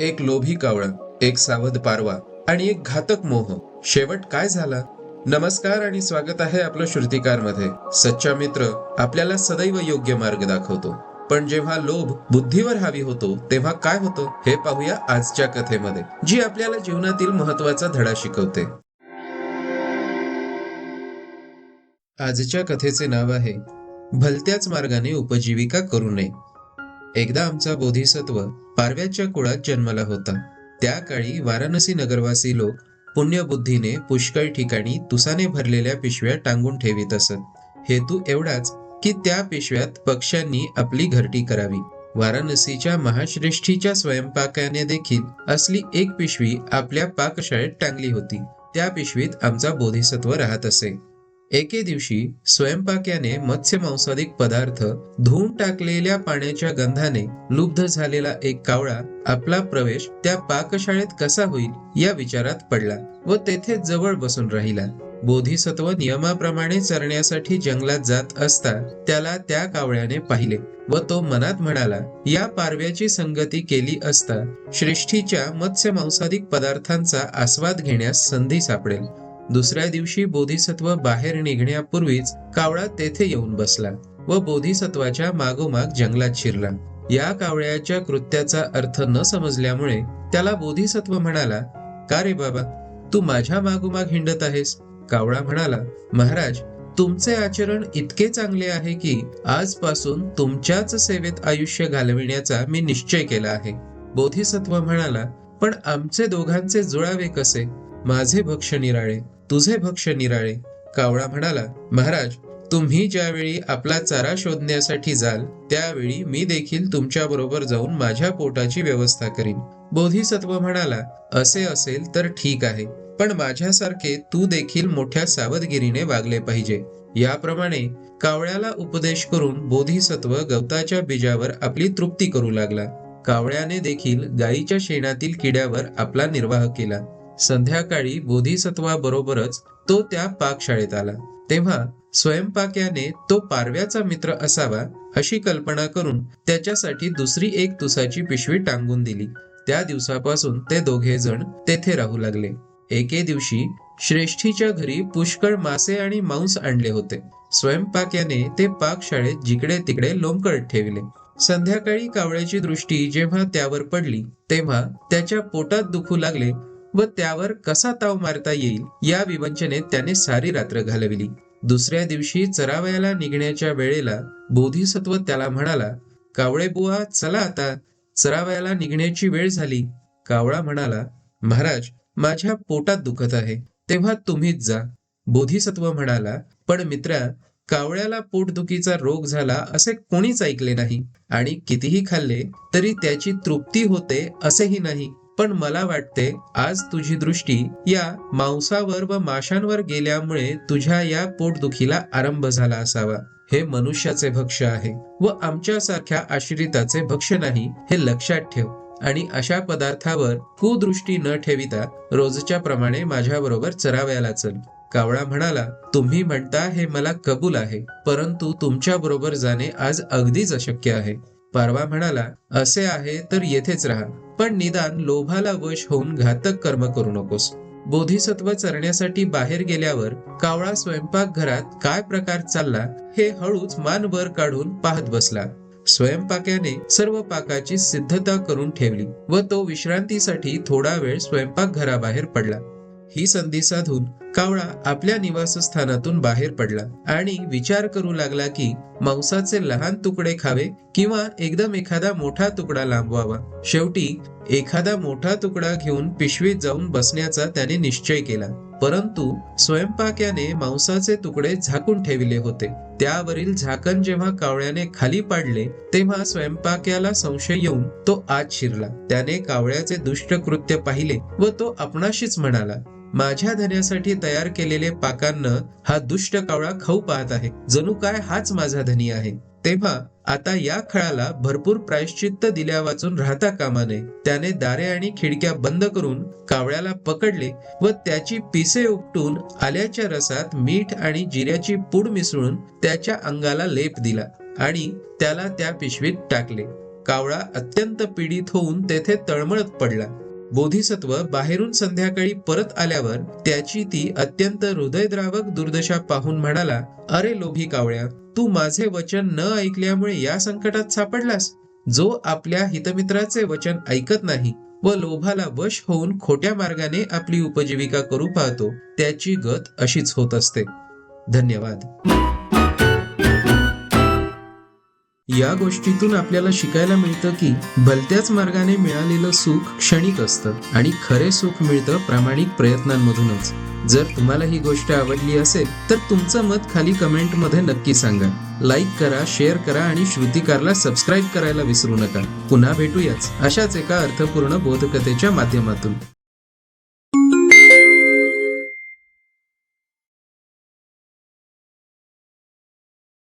एक लोभी कावळा एक सावध पारवा आणि एक घातक मोह. शेवट काय झाला? नमस्कार आणि स्वागत आहे आपलं श्रुतिकारमध्ये सच्चा मित्र आपल्याला सदैव योग्य मार्ग दाखवतो. पण जेव्हा लोभ बुद्धीवर हावी होतो तेव्हा काय होतं? हे पाहूया आजच्या कथेमध्ये जी आपल्याला जीवनातील महत्त्वाचा धडा शिकवते. आजच्या कथेचे नाव आहे भलत्याच मार्गाने उपजीविका करू नये. एकदा आमचा बोधिसत्व पारव्याच्या कुळात जन्मला होता. त्या काळी वाराणसी नगरवासी लोक पुण्यबुद्धीने पुष्कळ ठिकाणी तुसाने भरलेल्या पिशव्या टांगून ठेवीत असत. हेतू एवढाच की त्या पिशव्यात पक्ष्यांनी आपली घरटी करावी. वाराणसीच्या महाश्रेष्ठीच्या स्वयंपाकाने देखील असली एक पिशवी आपल्या पाकशाळेत टांगली होती. त्या पिशवीत आमचा बोधिसत्व राहत असे. एके दिवशी स्वयंपाक्याने मत्स्य मांसादिक पदार्थ धुवून टाकलेल्या पाण्याच्या गंधाने लुब्ध झालेला एक कावळा आपला प्रवेश त्या पाकशाळेत कसा होईल या विचारात पडला व तेथे जवळ बसून राहिला. बोधिसत्व नियमाप्रमाणे चरण्यासाठी जंगलात जात असता त्याला त्या कावळ्याने पाहिले व तो मनात म्हणाला या पारव्याची संगती केली असता श्रेष्ठीच्या मत्स्य मांसादिक पदार्थांचा आस्वाद घेण्यास संधी सापडेल. दुसऱ्या दिवशी बोधिसत्व बाहेर निघण्यापूर्वीच कावळा तेथे येऊन बसला व बोधिसत्वाच्या मागोमाग जंगलात शिरला. या कावळ्याच्या कृत्याचा अर्थ न समजल्यामुळे त्याला बोधिसत्व म्हणाला का रे बाबा तू माझ्या मागोमाग हिंडत आहेस? कावळा म्हणाला महाराज तुमचे आचरण इतके चांगले आहे की आजपासून तुमच्याच सेवेत आयुष्य घालविण्याचा मी निश्चय केला आहे. बोधिसत्व म्हणाला पण आमचे दोघांचे जुळावे कसे? माझे भक्ष निराळे तुझे भक्ष निराळे. कावळा म्हणाला महाराज तुम्ही ज्यावेळी आपला चारा शोधण्यासाठी जाल त्यावेळी मी देखील तुमच्या बरोबर जाऊन माझ्या पोटाची व्यवस्था करीन. बोधिसत्व म्हणाला असे असेल तर ठीक आहे पण माझ्यासारखे तू देखील मोठ्या सावधगिरीने वागले पाहिजे. याप्रमाणे कावळ्याला उपदेश करून बोधिसत्व गवताच्या बीजावर आपली तृप्ती करू लागला. कावळ्याने देखील गायीच्या शेणातील किड्यावर आपला निर्वाह केला. संध्याकाळी बोधिसत्वाबरोबरच तो त्या पाकशाळेत आला. तेव्हा स्वयंपाक्याने तो पारव्याचा मित्र असावा अशी कल्पना करून त्याच्यासाठी दुसरी एक तुसाची पिशवी टांगून दिली. त्या दिवसापासून ते दोघे जण तेथे राहू लागले. एके दिवशी श्रेष्ठीच्या घरी पुष्कळ मासे आणि मांस आणले होते. स्वयंपाक्याने ते पाकशाळेत जिकडे तिकडे लोंबकळत ठेवले. संध्याकाळी कावळ्याची दृष्टी जेव्हा त्यावर पडली तेव्हा त्याच्या पोटात दुखू लागले. व त्यावर कसा ताव मारता येईल या विवंचनेत त्याने सारी रात्र घालविली. दुसऱ्या दिवशी चरावयाला निघण्याच्या वेळेला बोधिसत्व त्याला म्हणाला कावळे बुवा चला आता. चरावयाला निघण्याची वेळ झाली. कावळा म्हणाला महाराज माझ्या पोटात दुखत आहे. तेव्हा तुम्हीच जा. बोधिसत्व म्हणाला पण मित्रा कावळ्याला पोटदुखीचा रोग झाला असे कोणीच ऐकले नाही. आणि कितीही खाल्ले तरी त्याची तृप्ती होते असेही नाही. पण मला वाटते आज तुझी दृष्टी या मांसावर व माशांवर गेल्यामुळे तुझ्या या पोटदुखीला आरंभ झाला असावा. हे मनुष्याचे भक्ष आहे व आमच्यासारख्या आश्रिताचे भक्ष नाही हे लक्षात ठेव. आणि अशा पदार्थावर कुदृष्टी न ठेविता रोजच्या प्रमाणे माझ्याबरोबर चराव्याला चरावयाला चल. कावळा म्हणाला तुम्ही म्हणता हे मला कबूल आहे परंतु तुमच्या बरोबर जाणे आज अगदीच अशक्य आहे. पारवा म्हणाला असे आहे तर येथेच राहा. पण निदान लोभाला वश होऊन घातक कर्म करू नकोस. बोधिसत्व चरण्यासाठी बाहेर गेल्यावर कावळा स्वयंपाक घरात काय प्रकार चालला हे हळूच मान वर काढून पाहत बसला. स्वयंपाक्याने सर्व पाकाची सिद्धता करून ठेवली व तो विश्रांतीसाठी थोडा वेळ स्वयंपाक घराबाहेर पडला. ही संधी साधून कावळा आपल्या निवासस्थानातून बाहेर पडला आणि विचार करू लागला की मांसाचे लहान तुकडे खावे किंवा एकदम एखादा मोठा तुकडा लांबवावा. शेवटी एखादा मोठा तुकडा घेऊन पिशवीत जाऊन बसण्याचा त्याने निश्चय केला. परंतु स्वयंपाक्याने मांसाचे तुकडे झाकून ठेवले होते. त्यावरील झाकण जेव्हा कावळ्याने खाली पाडले तेव्हा स्वयंपाक्याला संशय येऊन तो आत शिरला. त्याने कावळ्याचे दुष्ट कृत्य पाहिले व तो आपणाशीच म्हणाला माझ्या धन्यासाठी तयार केलेले पाकांना हा दुष्ट कावळा खाऊ पाहत आहे. जणू काय हाच माझा धनी आहे. तेव्हा आता या खळाला भरपूर प्रायश्चित्त दिल्या वाचून राहता कामा नये त्याने दारे आणि खिडक्या बंद करून कावळ्याला पकडले व त्याची पिसे उपटून आल्याच्या रसात मीठ आणि जिऱ्याची पूड मिसळून त्याच्या अंगाला लेप दिला आणि त्याला त्या पिशवीत टाकले. कावळा अत्यंत पीडित होऊन तेथे तळमळत पडला. बोधिसत्व बाहेरून संध्याकाळी परत आल्यावर त्याची ती अत्यंत हृदयद्रावक दुर्दशा पाहून म्हणाला अरे लोभी कावळ्या तू माझे वचन न ऐकल्यामुळे या संकटात सापडलास? जो आपल्या हितमित्राचे वचन ऐकत नाही व लोभाला वश होऊन खोट्या मार्गाने आपली उपजीविका करू पाहतो त्याची गत अशीच होत असते. धन्यवाद. या गोष्टीतून आपल्याला शिकायला मिळतं की भलत्याच मार्गाने मिळालेलं सुख क्षणिक असतं आणि खरे सुख मिळतं प्रामाणिक प्रयत्नांमधूनच. जर तुम्हाला ही गोष्ट आवडली असेल तर तुमचं मत खाली कमेंटमध्ये नक्की सांगा. लाईक करा शेअर करा आणि श्रुतिकारला सबस्क्राईब करायला विसरू नका. पुन्हा भेटूयाच अशाच एका अर्थपूर्ण बोधकथेच्या माध्यमातून.